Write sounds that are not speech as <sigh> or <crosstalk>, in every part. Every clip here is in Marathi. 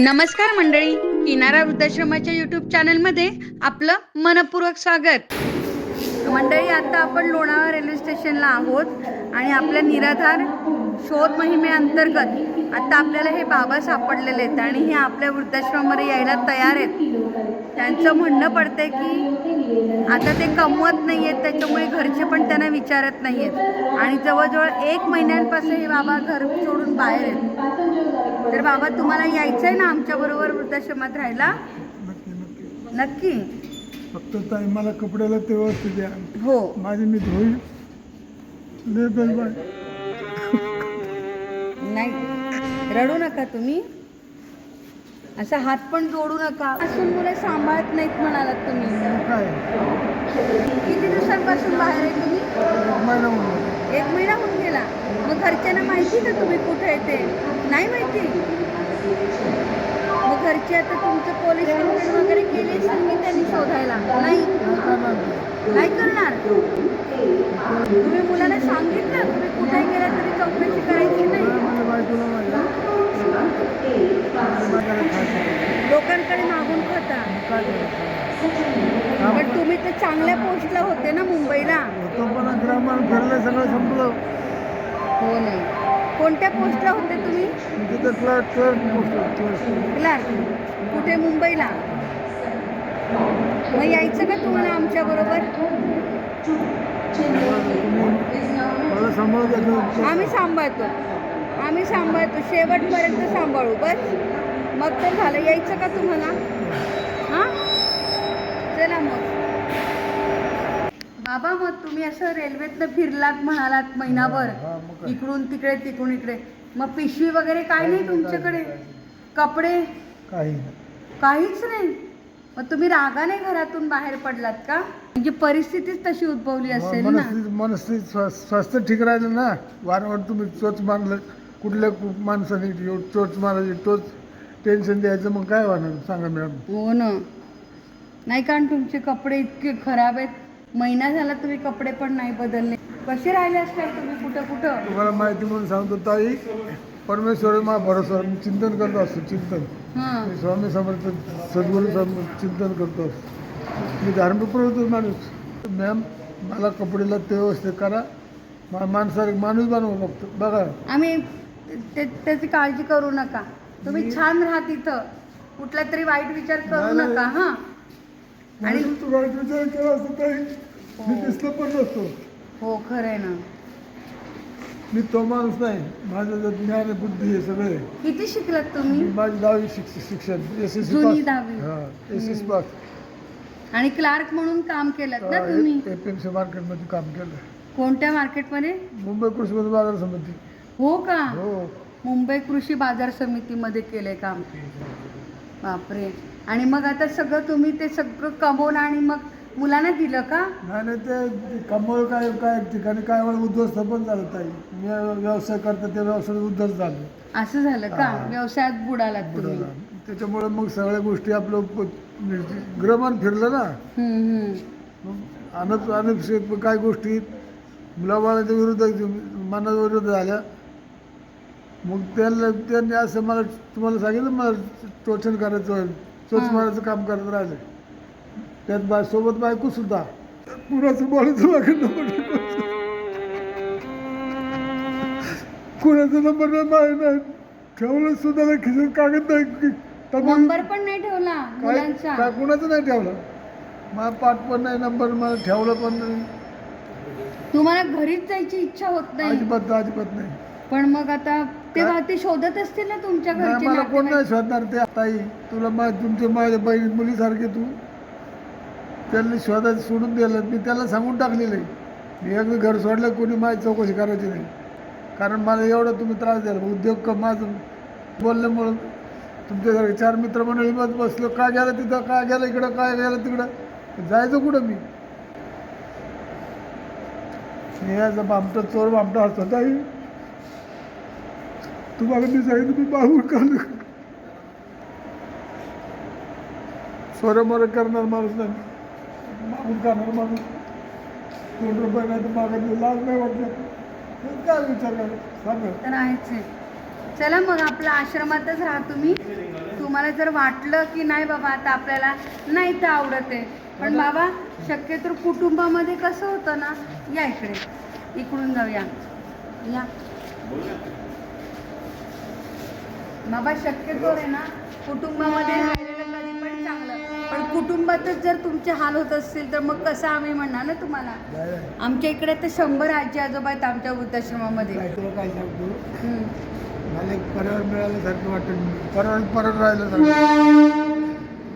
नमस्कार मंडळी किनारा वृद्धाश्रमाच्या युट्यूब चॅनलमध्ये आपलं मनपूर्वक स्वागत. मंडळी आता आपण लोणावळा रेल्वे स्टेशनला आहोत आणि आपल्या निराधार शोध मोहिमेअंतर्गत आता आपल्याला हे बाबा सापडलेले आहेत आणि हे आपल्या वृद्धाश्रमामध्ये यायला तयार आहेत. त्यांचं म्हणणं पडतंय की आता ते कमवत नाही आहेत त्याच्यामुळे घरचे पण त्यांना विचारत नाही आहेत आणि जवळजवळ एक महिन्यांपासून हे बाबा घर सोडून बाहेर आहेत. तर बाबा तुम्हाला यायचं आहे ना आमच्याबरोबर वृद्धाश्रमात राहायला? नक्की फक्त ताई मला कपड्याला ते व्यवस्थित द्या. हो. माझी मी धुई. लय गडबड नाही. रडू नका तुम्ही. असा हात पण जोडू नका. असून मुलं सांभाळत नाहीत म्हणालात तुम्ही. काय? किती दिवसांपासून बाहेर आहे तुम्ही? महिना. एक महिना होऊन गेला. मग घरच्यांना माहिती का तुम्ही कुठे आहे ते? नाही माहिती? मग घरचे आता तुमचं पोलीस कंप्लेंट वगैरे केली असेल की त्यांनी शोधायला? नाही. काय करणार. तुम्ही मुलाला सांगितलं तुम्ही कुठे गेला तरी चौकशी करायची नाही. लोकांकडे मागून खाता. पण तुम्ही तर चांगल्या पोस्टला होते ना मुंबईला. होतो पण ग्रामात फिरलं सगळं संपलं. हो नाही कोणत्या पोस्टला होते तुम्ही? तिथं clerk clerk post clerk clerk कुठे? मुंबईला? मग यायचं का तुम्हाला आमच्या बरोबर? मला आम्ही सांभाळतो. आम्ही सांभाळतो. शेवटपर्यंत सांभाळू. बस. मग तर झालं. यायचं का तुम्हाला हां चला मग बाबा मग तुम्ही असं रेल्वेतनं फिरलात म्हणालात महिनाभर. हा, मग काय? इकडून तिकडे तिकडून इकडे. मग पिशवी वगैरे काय नाही तुमच्याकडे? कपडे? काही काहीच नाही? मग तुम्ही रागाने घरातून बाहेर पडलात का? म्हणजे परिस्थितीच तशी उद्भवली असेल ना. मनस्थिती मनस्थिती स्वा- स्वास्थ्य ठीक राहिलं ना वारंवार तुम्ही चोच मारलं कुठल्या कु- माणसाने चोच मारायची तोच टेन्शन द्यायचं मग काय होणार? सांगा मॅडम. हो ना. नाही कारण तुमचे कपडे इतके खराब आहेत. महिना झाला तुम्ही कपडे पण नाही बदलले. कसे राहिले असतात तुम्ही कुठं कुठं? तुम्हाला माहिती म्हणून सांगतो ताई परमेश्वर मा भरोसा मी चिंतन करत असतो चिंतन. हां. मी स्वामी समर्थ सद्गुरू सम- चिंतन करतो असतो. मी धार्मिक प्रवृत्त माणूस. मॅम मला कपडेला ते व्यवस्थित करा. मा माणसाला माणूस बनवा फक्त. बघा. आम्ही ते त्याची काळजी करू नका. तुम्ही छान राहा तिथं. कुठला तरी वाईट विचार करू नाही, नाही. नका हां. आणि तू वाईट विचार केला असतो ताई मी दिसलं पण नसतो. हो खरं आहे ना. मी तो माणूस नाही. माझं जर ज्ञान बुद्धी आहे सगळे किती शिकलात तुम्ही? माझी दहावी शिक्ष शिक्षण एस एस जुनी दहावी. हां एस एस पास. आणि क्लार्क म्हणून काम केलं ना तुम्ही? ए पी एम सी मार्केटमध्ये काम केलं. कोणत्या मार्केटमध्ये मुंबई कृषी बाजार समिती. हो का? हो. मुंबई कृषी बाजार समितीमध्ये केलंय काम. बापरे. आणि मग आता सगळं तुम्ही ते सगळं कमवून आणि मग मुलांना दिलं का? नाही नाही ते कमळ काय काय ठिकाणी काय वेळ उद्ध्वस्त पण झालं ताई. मी व्यवसाय करतो ते व्यवसाय उद्ध्वस्त झालं. असं झालं का? हा. व्यवसायात बुडालात तुम्ही. बुडाला. त्याच्यामुळे मग सगळ्या गोष्टी आपलं प- ग्रहमान फिरलं ना. हम्म, हम्म. मग अनप अनपेक्षित काय गोष्टी मुलाबाळाच्या विरुद्ध मना विरुद्ध झाल्या. मग त्यांना त्यांनी असं मला तुम्हाला सांगितलं मला टोचन करायचं हां. मारायचं काम करत राहिलं. त्यात बा सोबत बायको सुद्धा. कुणाचं बोलायचं मागितलं कुणाचा नंबर नाही ठेवलं सुद्धा नाही खिचून कागद नाही. नंबर पण नाही ठेवला काय मुलांचा. काय कुणाचं नाही ठेवलं? मला पाठ पण नाही नंबर मला ठेवलं पण नाही. तुम्हाला घरीच जायची इच्छा होत नाही. अजिबात अजिबात नाही. पण मग आता तेव्हा ते शोधत असतील ना तुमच्या नाही, घरचे मला कोण नाही नातेवाईक. शोधणार ते ताई. तुला मा तुमचे माझ्या बहिणी मुलीसारखे तू. त्यांनी शोधायचं सोडून दिलं. मी त्याला सांगून टाकलेलं आहे. मी एकदा घर सोडलं कोणी माझी चौकशी करायची नाही. कारण मला एवढा तुम्ही त्रास द्याल. उद्योग क माझं बोलल्यामुळं तुमच्या घरी चार मित्र मंडळी मत बसलो. काय गेलं तिथं? काय गेलं इकडं? काय गेलं तिकडं? जायचं कुठं मी? स्नेहाचा बामटा चोर बामटा असतो ताई. तुम्हाला मी सांगितलं मी मागून काढलं सोरं मोरं करणार माणूस नाही. मागून काढणार माणूस. दोन रुपये नाही तर मागत लाज नाही वाटलं. तर काय विचार करा सांगा. तर आहेच आहे. चला मग आपल्या आश्रमातच राहा तुम्ही. तुम्हाला जर वाटलं की नाही बाबा आता आपल्याला नाही तर आवडत आहे. पण बाबा शक्यतो कुटुंबामध्ये कसं होतं ना या इकडे. इकडून जाऊया. या. बाबा शक्यतो आहे ना कुटुंबामध्ये राहिलेलं कधी पण चांगलं. पण कुटुंबातच जर तुमचे हाल होत असतील तर मग कसं आम्ही म्हणणार ना तुम्हाला. आमच्या इकडे तर शंभर आजी आजोबा आहेत आमच्या वृद्धाश्रमामध्ये. काय तुला काय सांगतो? हम्म. मला एक परिवार मिळाल्यासारखं परिवार परत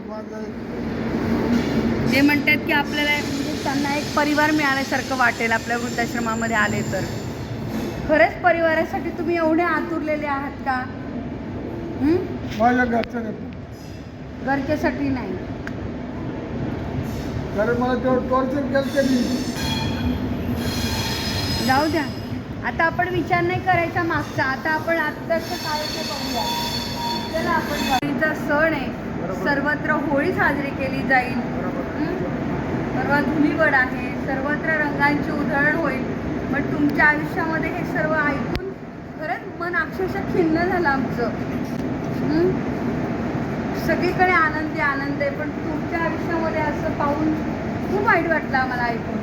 माझं ते म्हणतात की आपल्याला म्हणजे त्यांना एक परिवार मिळाल्यासारखं वाटेल आपल्या वृद्धाश्रमामध्ये आले तर. खरंच परिवारासाठी तुम्ही एवढे आतुरलेले आहात का? माझ्या घरचं नाही. घरच्यासाठी नाही. कारण मला तेवढं टॉर्चर केलं त्यांनी. जाऊ द्या. आता आपण विचार नाही करायचा मागचा. आता आपण आत्ताचं काय आहे ते बघूया. चला आपण होळीचा सण आहे. सर्वत्र होळी साजरी केली जाईल? परवा धुलीवड आहे. सर्वत्र रंगांची उधळण होईल. पण तुमच्या आयुष्यामध्ये हे सर्व ऐकून खरंच मन अक्षरशः खिन्न झालं आमचं. हं? सगळीकडे आनंदी आनंद आहे. पण तुमच्या आयुष्यामध्ये असं पाहून खूप वाईट वाटलं आम्हाला ऐकून.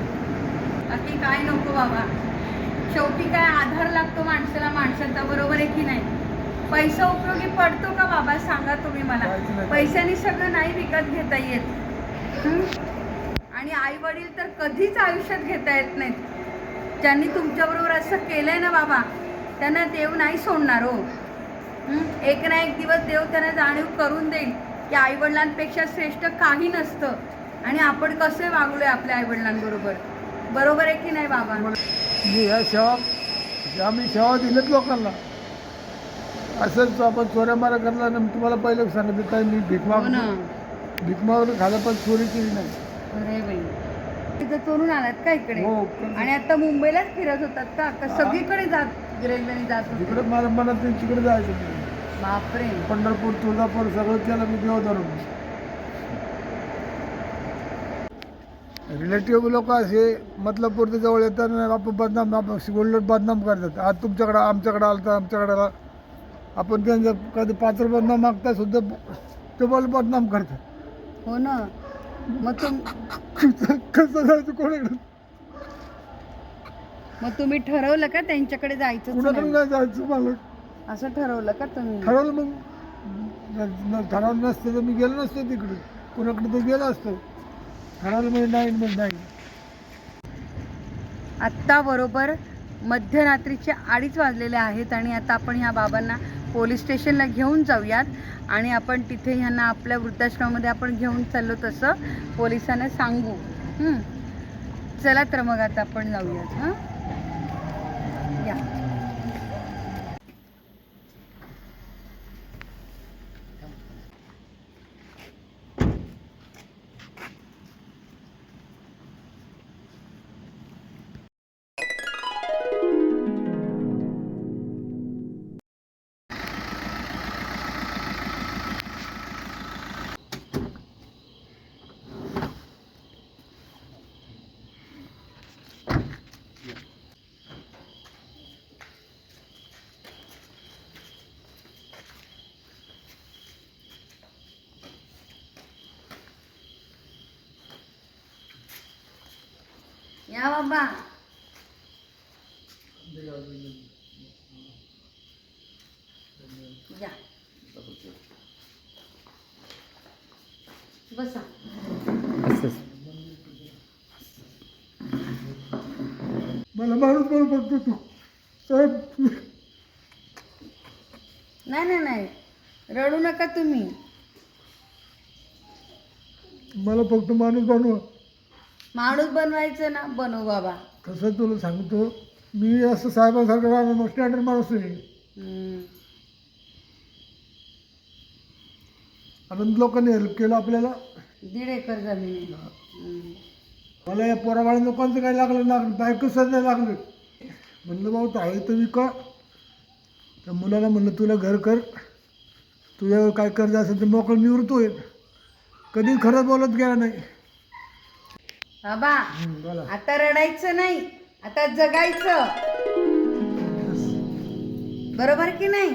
बाकी काय नको बाबा. शेवटी काय आधार लागतो माणसाला माणसाचा बरोबर आहे की नाही? पैसा उपयोगी पडतो का बाबा? सांगा तुम्ही मला. पैशाने सगळं नाही विकत घेता येत? आणि आई वडील तर कधीच आयुष्यात घेता येत नाहीत. ज्यांनी तुमच्याबरोबर असं केलंय ना बाबा त्यांना देव नाही सोडणार हो. हं? एक ना एक दिवस देव त्यांना जाणीव करून देईल की आईवडिलांपेक्षा श्रेष्ठ काही नसतं. आणि आपण कसे वागलोय आपल्या आईवडिलांबरोबर? बरोबर आहे की नाही बाबा? मी ह्या सेवा आम्ही सेवा दिल्यात लोकांना. असंच आपण चोऱ्या मारा करला ना मी तुम्हाला पहिलं सांगितलं काय मी भीक हो माग ना. भीक मागून खाल्लं पण चोरी केली नाही. तिथं चोरून आलात का इकडे? हो आणि आता मुंबईलाच फिरत होतात का? सगळीकडे जात रेल्वेने जात होते. तिकडे मला मनात नाही तिकडे जायचं नाही. बापरे. पंढरपूर तुळजापूर सगळं केलं मी देव धरून रिलेटिव्ह लोक असे मतलबपूरच्या जवळ येतात आणि आपण बदनाम आपण उलट बदनाम करतात. आज तुमच्याकडं आमच्याकडं आलं तर आमच्याकडे आला आपण त्यांचं कधी पात्र बदनाम मागता सुद्धा ते मला बदनाम करतात. हो ना. मग तुम <laughs> कसं जायचं कोणाकडे? मग तुम्ही ठरवलं का त्यांच्याकडे जायचं कुणाकडे नाही? जायचं मला. असं ठरवलं का तुम्ही? ठरवलं मग. न- न- ठरवलं नसतं तर मी गेलो नसतो तिकडे. कुणाकडे तर गेलो असतो. ठरवलं म्हणजे नाही म्हणजे नाही. आत्ता बरोबर मध्यरात्रीचे अडीच वाजलेले आहेत आणि आता आपण ह्या बाबांना पोलीस स्टेशनला घेऊन जाऊयात. आणि आपण तिथे ह्यांना आपल्या वृद्धाश्रमामध्ये आपण घेऊन चाललो तसं पोलिसांना सांगू. हं? चला तर मग आता आपण जाऊयात हां. या बाबा. या. बसा. मला माणूस म्हणून बघतो तू. साहेब नाही नाही नाही. रडू नका तुम्ही. मला फक्त माणूस बनवा. माणूस बनवायचं ना बनव बाबा. कसं तुला सांगतो मी असं साहेबांसारखं स्टँडर्ड माणूस आहे. हम्म. आणि लोकांनी हेल्प केलं आपल्याला. दीड एकर जमीन आहे. हम्म. मला या पोराबाळ्या लोकांचं काही लागलं ना बायको सध्या लागलं. म्हणलं भाऊ आहे तर विका. त्या मुलाला म्हणलं तुला घर कर. तुझ्यावर काय कर्ज असेल तर मोकळं निवृत्त होईल. कधी खरं बोलत गेला नाही. बाबा हं, बोला. आता रडायचं नाही आता जगायचं. बरोबर की नाही?